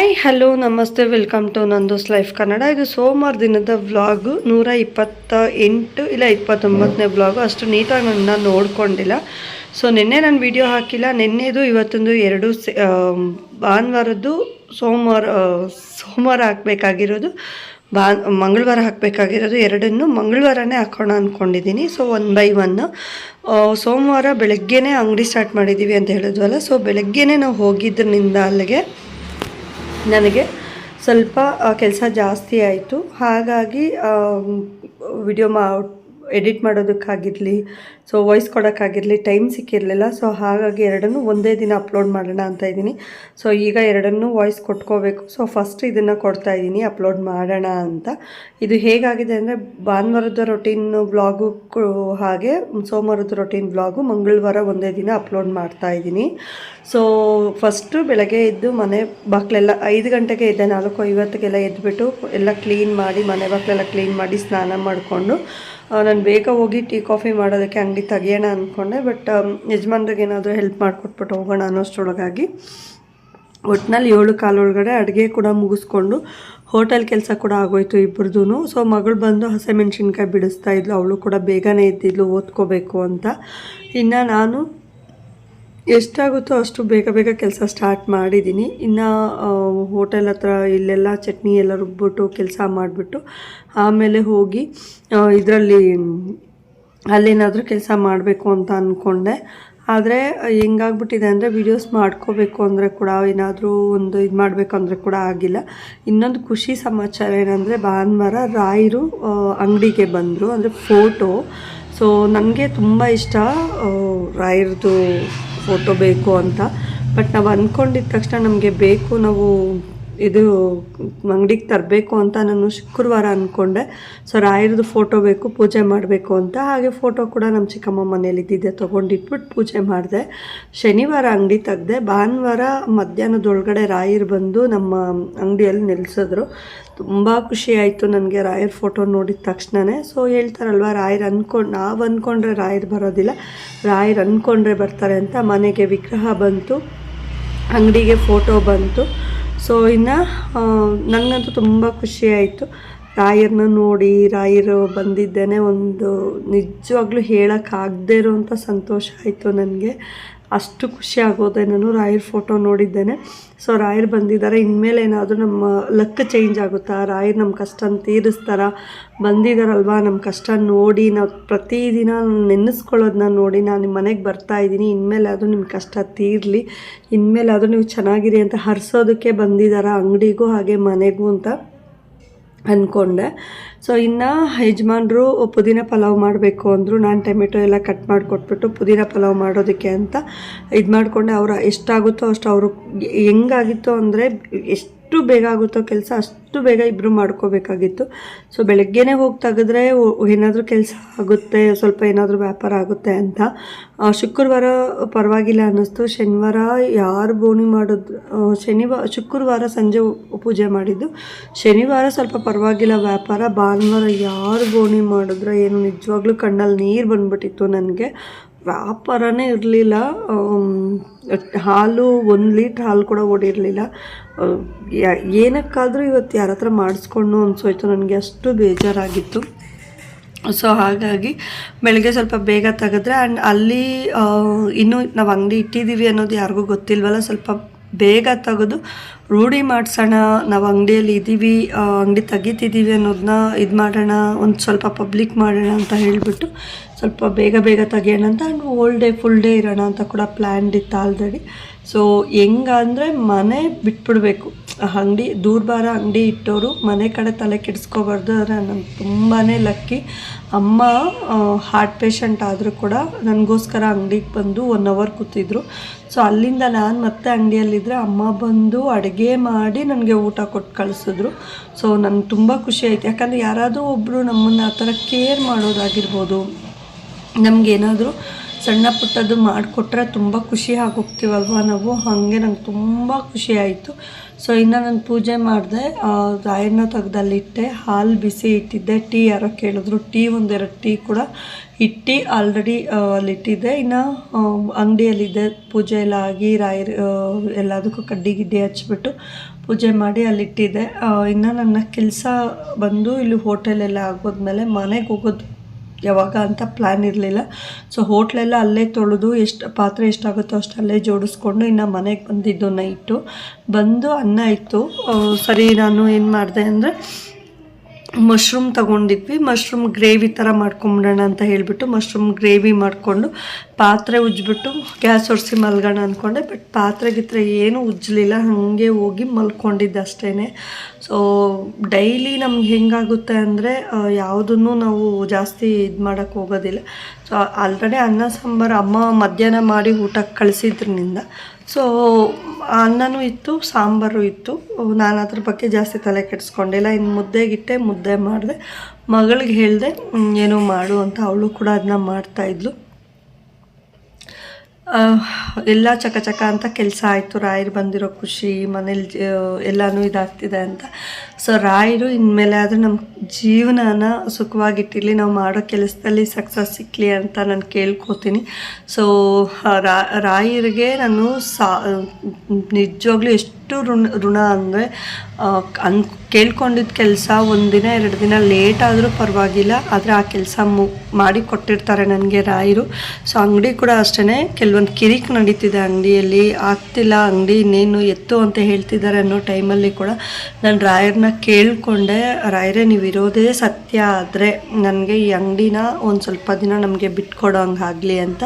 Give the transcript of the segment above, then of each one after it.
Hi hello ನಮಸ್ತೆ welcome to Nandos life Kannada ಇದು ಸೋಮವಾರ ದಿನದ ವ್ಲಾಗು ನೂರ ಇಪ್ಪತ್ತ ಎಂಟು ಇಲ್ಲ ಇಪ್ಪತ್ತೊಂಬತ್ತನೇ ವ್ಲಾಗು ಅಷ್ಟು ನೀಟಾಗಿ ನನ್ನ ನೋಡ್ಕೊಂಡಿಲ್ಲ. ಸೊ ನಿನ್ನೆ ನಾನು ವಿಡಿಯೋ ಹಾಕಿಲ್ಲ. ನಿನ್ನೆದು, ಇವತ್ತೊಂದು ಎರಡು ಭಾನುವಾರದ್ದು ಸೋಮವಾರ ಸೋಮವಾರ ಹಾಕಬೇಕಾಗಿರೋದು ಬಾ ಮಂಗಳವಾರ ಹಾಕಬೇಕಾಗಿರೋದು ಎರಡನ್ನು ಮಂಗಳವಾರನೇ ಹಾಕೋಣ ಅಂದ್ಕೊಂಡಿದ್ದೀನಿ ಸೊ ಒನ್ ಬೈ ಒನ್ ಸೋಮವಾರ ಬೆಳಗ್ಗೆನೇ ಅಂಗಡಿ ಸ್ಟಾರ್ಟ್ ಮಾಡಿದ್ದೀವಿ ಅಂತ ಹೇಳಿದ್ವಲ್ಲ. ಸೊ ಬೆಳಗ್ಗೆನೇ ನಾವು ಹೋಗಿದ್ರಿಂದ ಅಲ್ಲಿಗೆ ನನಗೆ ಸ್ವಲ್ಪ ಕೆಲಸ ಜಾಸ್ತಿ ಆಯಿತು. ಹಾಗಾಗಿ ವಿಡಿಯೋ ಮಾ ಎಡಿಟ್ ಮಾಡೋದಕ್ಕಾಗಿರಲಿ ಸೊ ವಾಯ್ಸ್ ಕೊಡೋಕ್ಕಾಗಿರಲಿ ಟೈಮ್ ಸಿಕ್ಕಿರಲಿಲ್ಲ. ಸೊ ಹಾಗಾಗಿ ಎರಡನ್ನೂ ಒಂದೇ ದಿನ ಅಪ್ಲೋಡ್ ಮಾಡೋಣ ಅಂತ ಇದ್ದೀನಿ. ಸೊ ಈಗ ಎರಡನ್ನೂ ವಾಯ್ಸ್ ಕೊಟ್ಕೋಬೇಕು. ಸೊ ಫಸ್ಟ್ ಇದನ್ನು ಕೊಡ್ತಾ ಇದ್ದೀನಿ ಅಪ್ಲೋಡ್ ಮಾಡೋಣ ಅಂತ. ಇದು ಹೇಗಾಗಿದೆ ಅಂದರೆ, ಭಾನುವಾರದ ರೊಟೀನ್ ಬ್ಲಾಗು ಹಾಗೆ ಸೋಮವಾರದ ರೊಟೀನ್ ಬ್ಲಾಗು ಮಂಗಳವಾರ ಒಂದೇ ದಿನ ಅಪ್ಲೋಡ್ ಮಾಡ್ತಾ ಇದ್ದೀನಿ. ಸೊ ಫಸ್ಟು ಬೆಳಗ್ಗೆ ಎದ್ದು ಮನೆ ಬಾಕ್ಲೆಲ್ಲ ಐದು ಗಂಟೆಗೆ ಎದ್ದೆ ನಾಲ್ಕು ಐವತ್ತಿಗೆಲ್ಲ ಎದ್ದುಬಿಟ್ಟು ಎಲ್ಲ ಕ್ಲೀನ್ ಮಾಡಿ, ಮನೆ ಬಾಕ್ಲೆಲ್ಲ ಕ್ಲೀನ್ ಮಾಡಿ ಸ್ನಾನ ಮಾಡಿಕೊಂಡು ನಾನು ಬೇಗ ಹೋಗಿ ಟೀ, ಕಾಫಿ ಮಾಡೋದಕ್ಕೆ ಅಂಗಡಿ ತೆಗಿಯೋಣ ಅಂದ್ಕೊಂಡೆ ಬಟ್ ಯಜಮಾನ್ರಿಗೆ ಏನಾದರೂ ಹೆಲ್ಪ್ ಮಾಡಿಕೊಟ್ಬಿಟ್ಟು ಹೋಗೋಣ ಅನ್ನೋಷ್ಟರೊಳಗಾಗಿ ಒಟ್ಟಿನಲ್ಲಿ ಏಳು ಕಾಲೊಳಗಡೆ ಅಡುಗೆ ಕೂಡ ಮುಗಿಸ್ಕೊಂಡು ಹೋಟೆಲ್ ಕೆಲಸ ಕೂಡ ಆಗೋಯ್ತು ಇಬ್ಬರದೂ ಸೊ ಮಗಳು ಬಂದು ಹಸಿಮೆಣ್ಸಿನ್ಕಾಯಿ ಬಿಡಿಸ್ತಾ ಇದ್ಲು, ಅವಳು ಕೂಡ ಬೇಗನೆ ಇದ್ದಿದ್ಲು ಓದ್ಕೋಬೇಕು ಅಂತ. ಇನ್ನು ನಾನು ಎಷ್ಟಾಗುತ್ತೋ ಅಷ್ಟು ಬೇಗ ಬೇಗ ಕೆಲಸ ಸ್ಟಾರ್ಟ್ ಮಾಡಿದ್ದೀನಿ ಇನ್ನು ಹೋಟೆಲ್ ಹತ್ರ ಇಲ್ಲೆಲ್ಲ ಚಟ್ನಿ ಎಲ್ಲ ರುಬ್ಬಿಟ್ಟು ಕೆಲಸ ಮಾಡಿಬಿಟ್ಟು ಆಮೇಲೆ ಹೋಗಿ ಇದರಲ್ಲಿ ಅಲ್ಲೇನಾದರೂ ಕೆಲಸ ಮಾಡಬೇಕು ಅಂತ ಅಂದ್ಕೊಂಡೆ ಆದರೆ, ಹೆಂಗಾಗ್ಬಿಟ್ಟಿದೆ ಅಂದರೆ ವೀಡಿಯೋಸ್ ಮಾಡ್ಕೋಬೇಕು ಅಂದರೆ ಕೂಡ ಏನಾದರೂ ಒಂದು ಇದು ಮಾಡಬೇಕು ಅಂದರೆ ಕೂಡ ಆಗಿಲ್ಲ. ಇನ್ನೊಂದು ಖುಷಿ ಸಮಾಚಾರ ಏನಂದರೆ, ಭಾನುವಾರ ರಾಯರು ಅಂಗಡಿಗೆ ಬಂದರು. ಅಂದರೆ ಫೋಟೋ ಸೊ ನನಗೆ ತುಂಬ ಇಷ್ಟ ರಾಯರದು ಫೋಟೋ ಬೇಕು ಅಂತ. ಬಟ್ ನಾವು ಅಂದ್ಕೊಂಡಿದ್ದ ತಕ್ಷಣ ನಮಗೆ ಬೇಕು, ನಾವು ಇದು ಅಂಗಡಿಗೆ ತರಬೇಕು ಅಂತ ನಾನು ಶುಕ್ರವಾರ ಅಂದ್ಕೊಂಡೆ ಸೊ ರಾಯರದು ಫೋಟೋ ಬೇಕು, ಪೂಜೆ ಮಾಡಬೇಕು ಅಂತ. ಹಾಗೆ ಫೋಟೋ ಕೂಡ ನಮ್ಮ ಚಿಕ್ಕಮ್ಮ ಮನೇಲಿ ಇದ್ದಿದ್ದೆ, ತೊಗೊಂಡಿಟ್ಬಿಟ್ಟು ಪೂಜೆ ಮಾಡಿದೆ. ಶನಿವಾರ ಅಂಗಡಿ ತೆಗೆದೆ. ಭಾನುವಾರ ಮಧ್ಯಾಹ್ನದೊಳಗಡೆ ರಾಯರು ಬಂದು ನಮ್ಮ ಅಂಗಡಿಯಲ್ಲಿ ನಿಲ್ಲಿಸಿದ್ರು ತುಂಬ ಖುಷಿ ಆಯಿತು ನನಗೆ ರಾಯರ್ ಫೋಟೋ ನೋಡಿದ ತಕ್ಷಣವೇ ಸೊ ಹೇಳ್ತಾರಲ್ವ, ರಾಯರ್ ಅಂದ್ಕೊಂಡು ನಾವು ಅಂದ್ಕೊಂಡ್ರೆ ರಾಯರ್ ಬರೋದಿಲ್ಲ, ರಾಯರ್ ಅಂದ್ಕೊಂಡ್ರೆ ಬರ್ತಾರೆ ಅಂತ ಮನೆಗೆ ವಿಗ್ರಹ ಬಂತು, ಅಂಗಡಿಗೆ ಫೋಟೋ ಬಂತು. ಸೊ ಇನ್ನು ನನಗಂತೂ ತುಂಬ ಖುಷಿಯಾಯಿತು ರಾಯರನ್ನ ನೋಡಿ, ರಾಯರು ಬಂದಿದ್ದೇನೆ ಒಂದು ನಿಜವಾಗ್ಲೂ ಹೇಳೋಕ್ಕಾಗದೇ ಇರೋವಂಥ ಸಂತೋಷ ಆಯಿತು ನನಗೆ. ಅಷ್ಟು ಖುಷಿ ಆಗೋದೆ. ನಾನು ರಾಯರ್ ಫೋಟೋ ನೋಡಿದ್ದೇನೆ. ಸೊ ರಾಯರ್ ಬಂದಿದ್ದಾರೆ. ಇನ್ಮೇಲೆ ಏನಾದರೂ ನಮ್ಮ ಲಕ್ ಚೇಂಜ್ ಆಗುತ್ತಾ? ರಾಯರ್ ನಮ್ಮ ಕಷ್ಟನ ತೀರಿಸ್ತಾರ? ಬಂದಿದ್ದಾರಲ್ವಾ ನಮ್ಮ ಕಷ್ಟ ನೋಡಿ, ನಾವು ಪ್ರತಿದಿನ ನೆನೆಸ್ಕೊಳ್ಳೋದನ್ನ ನೋಡಿ, ನಾನು ನಿಮ್ಮ ಮನೆಗೆ ಬರ್ತಾ ಇದ್ದೀನಿ. ಇನ್ಮೇಲೆ ಆದರೂ ನಿಮ್ಮ ಕಷ್ಟ ತೀರಲಿ. ಇನ್ಮೇಲೆ ಅದು ನೀವು ಚೆನ್ನಾಗಿರಿ ಅಂತ ಹರಿಸೋದಕ್ಕೆ ಬಂದಿದ್ದಾರೆ ಅಂಗಡಿಗೂ ಹಾಗೆ ಮನೆಗೂ ಅಂತ. ಅಂದ್ಕೊಂಡೆ ಸೊ ಇನ್ನು ಯಜಮಾನ್ರು ಪುದೀನ ಪಲಾವ್ ಮಾಡಬೇಕು ಅಂದರು ನಾನು ಟೊಮೆಟೊ ಎಲ್ಲ ಕಟ್ ಮಾಡಿ ಕೊಟ್ಬಿಟ್ಟು ಪುದೀನ ಪಲಾವ್ ಮಾಡೋದಕ್ಕೆ ಅಂತ ಇದು ಮಾಡಿಕೊಂಡೆ ಅವ್ರು ಎಷ್ಟಾಗುತ್ತೋ ಅಷ್ಟು ಅವರು ಹೆಂಗಾಗಿತ್ತು ಅಂದರೆ ಎಷ್ಟು ಬೇಗ ಆಗುತ್ತೋ ಕೆಲಸ ಅಷ್ಟು ಬೇಗ ಇಬ್ಬರು ಮಾಡ್ಕೋಬೇಕಾಗಿತ್ತು. ಸೊ ಬೆಳಗ್ಗೆನೇ ಹೋಗಿ ತೆಗೆದ್ರೆ ಏನಾದರೂ ಕೆಲಸ ಆಗುತ್ತೆ, ಸ್ವಲ್ಪ ಏನಾದರೂ ವ್ಯಾಪಾರ ಆಗುತ್ತೆ ಅಂತ. ಶುಕ್ರವಾರ ಪರವಾಗಿಲ್ಲ ಅನ್ನಿಸ್ತು. ಶನಿವಾರ ಯಾರು ಬೋಣಿ ಮಾಡೋದು ಶನಿವಾರ ಶುಕ್ರವಾರ ಸಂಜೆ ಪೂಜೆ ಮಾಡಿದ್ದು. ಶನಿವಾರ ಸ್ವಲ್ಪ ಪರವಾಗಿಲ್ಲ ವ್ಯಾಪಾರ. ಭಾನುವಾರ ಯಾರು ಬೋಣಿ ಮಾಡಿದ್ರೆ, ಏನು ನಿಜವಾಗ್ಲೂ ಕಣ್ಣಲ್ಲಿ ನೀರು ಬಂದ್ಬಿಟ್ಟಿತ್ತು ನನಗೆ. ವ್ಯಾಪಾರನೇ ಇರಲಿಲ್ಲ ಹಾಲು, ಒಂದು ಲೀಟ್ರ್ ಹಾಲು ಕೂಡ ಓಡಿರಲಿಲ್ಲ. ಏನಕ್ಕಾದರೂ ಇವತ್ತು ಯಾರ ಹತ್ರ ಮಾಡಿಸ್ಕೊಂಡು ಅನಿಸೋಯ್ತು, ನನಗೆ ಅಷ್ಟು ಬೇಜಾರಾಗಿತ್ತು. ಸೊ ಹಾಗಾಗಿ ಬೆಳಗ್ಗೆ ಸ್ವಲ್ಪ ಬೇಗ ತೆಗೆದ್ರೆ ಆ್ಯಂಡ್ ಅಲ್ಲಿ ಇನ್ನೂ ನಾವು ಅಂಗಡಿ ಇಟ್ಟಿದ್ದೀವಿ ಅನ್ನೋದು ಯಾರಿಗೂ ಗೊತ್ತಿಲ್ವಲ್ಲ, ಸ್ವಲ್ಪ ಬೇಗ ತೆಗೆದು ರೂಢಿ ಮಾಡಿಸೋಣ. ನಾವು ಅಂಗಡಿಯಲ್ಲಿ ಇದ್ದೀವಿ ಅಂಗಡಿ ತೆಗಿತಿದ್ದೀವಿ ಅನ್ನೋದನ್ನ ಇದು ಮಾಡೋಣ, ಒಂದು ಸ್ವಲ್ಪ ಪಬ್ಲಿಕ್ ಮಾಡೋಣ ಅಂತ ಹೇಳಿಬಿಟ್ಟು ಸ್ವಲ್ಪ ಬೇಗ ಬೇಗ ತೆಗಿಯೋಣ ಅಂತ and all day full day ಇರೋಣ ಅಂತ ಕೂಡ ಪ್ಲ್ಯಾನ್ಡ್ ಇತ್ತು ಆಲ್ರೆಡಿ ಸೊ ಹೆಂಗಂದರೆ ಮನೆ ಬಿಟ್ಬಿಡ್ಬೇಕು. ಅಂಗಡಿ ದೂರಬಾರ ಅಂಗಡಿ ಇಟ್ಟವರು ಮನೆ ಕಡೆ ತಲೆ ಕೆಡಿಸ್ಕೋಬಾರ್ದು ಆದರೆ ನಾನು ತುಂಬಾ ಲಕ್ಕಿ. ಅಮ್ಮ ಹಾರ್ಟ್ ಪೇಷಂಟ್ ಆದರೂ ಕೂಡ ನನಗೋಸ್ಕರ ಅಂಗಡಿಗೆ ಬಂದು ಒನ್ ಅವರ್ ಕೂತಿದ್ರು. ಸೊ ಅಲ್ಲಿಂದ ನಾನು ಮತ್ತೆ ಅಂಗಡಿಯಲ್ಲಿದ್ದರೆ ಅಮ್ಮ ಬಂದು ಅಡುಗೆ ಮಾಡಿ ನನಗೆ ಊಟ ಕೊಟ್ಟು ಕಳಿಸಿದ್ರು. ಸೊ ನನಗೆ ತುಂಬ ಖುಷಿ ಆಯ್ತು. ಯಾಕಂದರೆ ಯಾರಾದರೂ ಒಬ್ಬರು ನಮ್ಮನ್ನು ಆ ಥರ ಕೇರ್ ಮಾಡೋದಾಗಿರ್ಬೋದು ನಮಗೇನಾದರೂ ಸಣ್ಣ ಪುಟ್ಟದ್ದು ಮಾಡಿಕೊಟ್ರೆ ತುಂಬ ಖುಷಿ ಆಗೋಗ್ತೀವಲ್ವ ನಾವು? ಹಾಗೆ ನಂಗೆ ತುಂಬ ಖುಷಿ ಆಯಿತು. ಸೊ ಇನ್ನು ನಾನು ಪೂಜೆ ಮಾಡಿದೆ. ರಾಯನ್ನ ತೆಗ್ದಲ್ಲಿಟ್ಟೆ ಹಾಲು ಬಿಸಿ ಇಟ್ಟಿದ್ದೆ. ಟೀ ಯಾರೋ ಕೇಳಿದ್ರು. ಟೀ ಒಂದೆರಡು ಟೀ ಕೂಡ ಇಟ್ಟು ಆಲ್ರೆಡಿ ಅಲ್ಲಿಟ್ಟಿದ್ದೆ ಇನ್ನು ಅಂಗಡಿಯಲ್ಲಿದ್ದೆ ಪೂಜೆ ಎಲ್ಲ ಆಗಿ ರಾಯರ್ ಎಲ್ಲದಕ್ಕೂ ಕಡ್ಡಿ ಗಿಡ್ಡಿ ಹಚ್ಬಿಟ್ಟು ಪೂಜೆ ಮಾಡಿ ಅಲ್ಲಿಟ್ಟಿದ್ದೆ. ಇನ್ನು ನನ್ನ ಕೆಲಸ ಬಂದು ಇಲ್ಲಿ ಹೋಟೆಲೆಲ್ಲ ಆಗೋದ್ಮೇಲೆ ಮನೆಗೆ ಹೋಗೋದು ಯಾವಾಗ ಅಂತ ಪ್ಲ್ಯಾನ್ ಇರಲಿಲ್ಲ. ಸೊ ಹೋಟ್ಲೆಲ್ಲ ಅಲ್ಲೇ ತೊಳೆದು ಎಷ್ಟು ಪಾತ್ರೆ ಎಷ್ಟಾಗುತ್ತೋ ಅಷ್ಟು ಅಲ್ಲೇ ಜೋಡಿಸ್ಕೊಂಡು ಇನ್ನು ಮನೆಗೆ ಬಂದಿದ್ದು ನೈಟು ಬಂದು ಅನ್ನ ಇತ್ತು ಸರಿ ನಾನು ಏನು ಮಾಡಿದೆ ಅಂದರೆ ಮಶ್ರೂಮ್ ತಗೊಂಡಿದ್ವಿ. ಮಶ್ರೂಮ್ ಗ್ರೇವಿ ಥರ ಮಾಡ್ಕೊಂಬಿಡೋಣ ಅಂತ ಹೇಳಿಬಿಟ್ಟು ಮಶ್ರೂಮ್ ಗ್ರೇವಿ ಮಾಡಿಕೊಂಡು ಪಾತ್ರೆ ಉಜ್ಜಿಬಿಟ್ಟು ಗ್ಯಾಸ್ ಒರೆಸಿ ಮಲ್ಗೋಣ ಅಂದ್ಕೊಂಡೆ ಬಟ್ ಪಾತ್ರೆ ಗಿತ್ರೆ ಏನೂ ಉಜ್ಜಲಿಲ್ಲ. ಹಾಗೆ ಹೋಗಿ ಮಲ್ಕೊಂಡಿದ್ದೆ ಅಷ್ಟೇ ಸೊ ಡೈಲಿ ನಮ್ಗೆ ಹೆಂಗಾಗುತ್ತೆ ಅಂದರೆ ಯಾವುದನ್ನು ನಾವು ಜಾಸ್ತಿ ಇದು ಮಾಡೋಕ್ಕೆ ಹೋಗೋದಿಲ್ಲ. ಸೊ ಆಲ್ರೆಡಿ ಅನ್ನ, ಸಾಂಬಾರು, ಅಮ್ಮ ಮಧ್ಯಾಹ್ನ ಮಾಡಿ ಊಟಕ್ಕೆ ಕಳಿಸಿದ್ರಿಂದ ಸೊ ಅನ್ನನೂ ಇತ್ತು, ಸಾಂಬಾರು ಇತ್ತು. ನಾನು ಅದ್ರ ಬಗ್ಗೆ ಜಾಸ್ತಿ ತಲೆ ಕೆಡಿಸ್ಕೊಂಡಿಲ್ಲ ಇನ್ನು ಮುದ್ದೆಗಿಟ್ಟೆ ಮುದ್ದೆ ಮಾಡಿದೆ. ಮಗಳಿಗೆ ಹೇಳಿದೆ ಏನೋ ಮಾಡು ಅಂತ ಅವಳು ಕೂಡ ಅದನ್ನ ಮಾಡ್ತಾಯಿದ್ಲು ಎಲ್ಲ ಚಕ ಚಕ ಅಂತ ಕೆಲಸ ಆಯಿತು. ರಾಯರು ಬಂದಿರೋ ಖುಷಿ, ಮನೇಲಿ ಎಲ್ಲನೂ ಇದಾಗ್ತಿದೆ ಅಂತ. ಸೊ ರಾಯರು ಇನ್ಮೇಲೆ ಆದರೂ ನಮ್ಮ ಜೀವನನ ಸುಖವಾಗಿಟ್ಟಿರಲಿ, ನಾವು ಮಾಡೋ ಕೆಲಸದಲ್ಲಿ ಸಕ್ಸಸ್ ಸಿಕ್ಕಲಿ ಅಂತ ನಾನು ಕೇಳ್ಕೊತೀನಿ. ಸೊ ರಾಯರಿಗೆ ನಾನು ಸಾ, ನಿಜವಾಗ್ಲೂ ಎಷ್ಟು ಋಣ ಋಣ ಅಂದರೆ ಅನ್ ಕೇಳ್ಕೊಂಡಿದ್ದ ಕೆಲಸ ಒಂದಿನ, ಎರಡು ದಿನ ಲೇಟ್ ಆದರೂ ಪರವಾಗಿಲ್ಲ, ಆದರೆ ಆ ಕೆಲಸ ಮು, ಮಾಡಿ ಕೊಟ್ಟಿರ್ತಾರೆ ನನಗೆ ರಾಯರು. ಸೊ ಅಂಗಡಿ ಕೂಡ ಅಷ್ಟೇ ಕೆಲವೊಂದು ಕಿರಿಕ್ ನಡೀತಿದೆ ಅಂಗಡಿಯಲ್ಲಿ. ಆಗ್ತಿಲ್ಲ, ಅಂಗಡಿ ಇನ್ನೇನು ಎತ್ತು ಅಂತ ಹೇಳ್ತಿದ್ದಾರೆ ಅನ್ನೋ ಟೈಮಲ್ಲಿ ಕೂಡ ನಾನು ರಾಯರನ್ನ ಕೇಳಿಕೊಂಡೆ, ರಾಯರೇ, ನೀವು ಇರೋದೇ ಸತ್ಯ ಆದರೆ ನನಗೆ ಈ ಅಂಗಡಿನ ಒಂದು ಸ್ವಲ್ಪ ದಿನ ನಮಗೆ ಬಿಟ್ಕೊಡೋ ಹಂಗಾಗಲಿ ಅಂತ.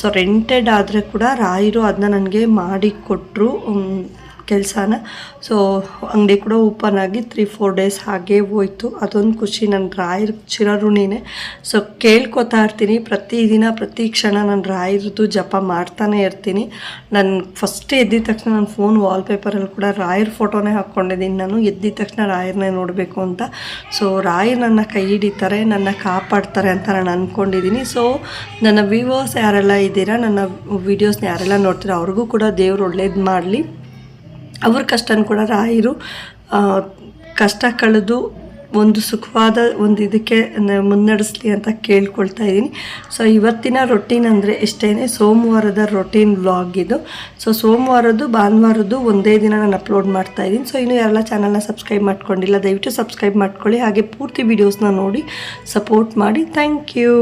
ಸೊ ರೆಂಟೆಡ್ ಆದರೆ ಕೂಡ ರಾಯರು ಅದನ್ನ ನನಗೆ ಮಾಡಿ ಕೊಟ್ಟರು ಕೆಲಸನ. ಸೊ ಅಂಗಡಿ ಕೂಡ ಓಪನ್ ಆಗಿ ತ್ರೀ ಫೋರ್ ಡೇಸ್ ಹಾಗೆ ಹೋಯ್ತು. ಅದೊಂದು ಖುಷಿ ನನ್ನ ರಾಯರ ಚಿರಋಣಿನೇ ಸೊ ಕೇಳ್ಕೊತಾ ಇರ್ತೀನಿ. ಪ್ರತಿದಿನ ಪ್ರತಿ ಕ್ಷಣ ನಾನು ರಾಯರದ್ದು ಜಪ ಮಾಡ್ತಾನೆ ಇರ್ತೀನಿ. ನಾನು ಫಸ್ಟ್ ಎದ್ದಿದ ತಕ್ಷಣ ನನ್ನ ಫೋನ್ ವಾಲ್ಪೇಪರಲ್ಲಿ ಕೂಡ ರಾಯರ್ ಫೋಟೋನೇ ಹಾಕ್ಕೊಂಡಿದ್ದೀನಿ ನಾನು. ಎದ್ದಿದ ತಕ್ಷಣ ರಾಯರ್ನೇ ನೋಡಬೇಕು ಅಂತ. ಸೊ ರಾಯರ್ ನನ್ನ ಕೈ ಹಿಡಿತಾರೆ, ನನ್ನ ಕಾಪಾಡ್ತಾರೆ ಅಂತ ನಾನು ಅಂದ್ಕೊಂಡಿದ್ದೀನಿ ಸೊ ನನ್ನ ವ್ಯೂವರ್ಸ್ ಯಾರೆಲ್ಲ ಇದ್ದೀರಾ, ನನ್ನ ವೀಡಿಯೋಸ್ನ ಯಾರೆಲ್ಲ ನೋಡ್ತೀರಾ, ಅವ್ರಿಗೂ ಕೂಡ ದೇವ್ರು ಒಳ್ಳೇದು ಮಾಡಲಿ. ಅವ್ರ ಕಷ್ಟನ ಕೂಡ ರಾಯರು ಕಷ್ಟ ಕಳೆದು ಒಂದು ಸುಖವಾದ ಒಂದು ಇದಕ್ಕೆ ಮುನ್ನಡೆಸ್ಲಿ ಅಂತ ಕೇಳ್ಕೊಳ್ತಾ ಇದ್ದೀನಿ. ಸೊ, ಇವತ್ತಿನ ರೊಟೀನ್ ಅಂದರೆ ಇಷ್ಟೇ ಸೋಮವಾರದ ರೊಟೀನ್ ವ್ಲಾಗ್ ಇದು. ಸೊ, ಸೋಮವಾರದ್ದು, ಭಾನುವಾರದ್ದು ಒಂದೇ ದಿನ ನಾನು ಅಪ್ಲೋಡ್ ಮಾಡ್ತಾ ಇದ್ದೀನಿ. ಸೊ, ಇನ್ನೂ ಯಾರೆಲ್ಲ ಚಾನಲ್ನ ಸಬ್ಸ್ಕ್ರೈಬ್ ಮಾಡ್ಕೊಂಡಿಲ್ಲ, ದಯವಿಟ್ಟು ಸಬ್ಸ್ಕ್ರೈಬ್ ಮಾಡ್ಕೊಳ್ಳಿ. ಹಾಗೆ ಪೂರ್ತಿ ವೀಡಿಯೋಸ್ನ ನೋಡಿ ಸಪೋರ್ಟ್ ಮಾಡಿ. Thank you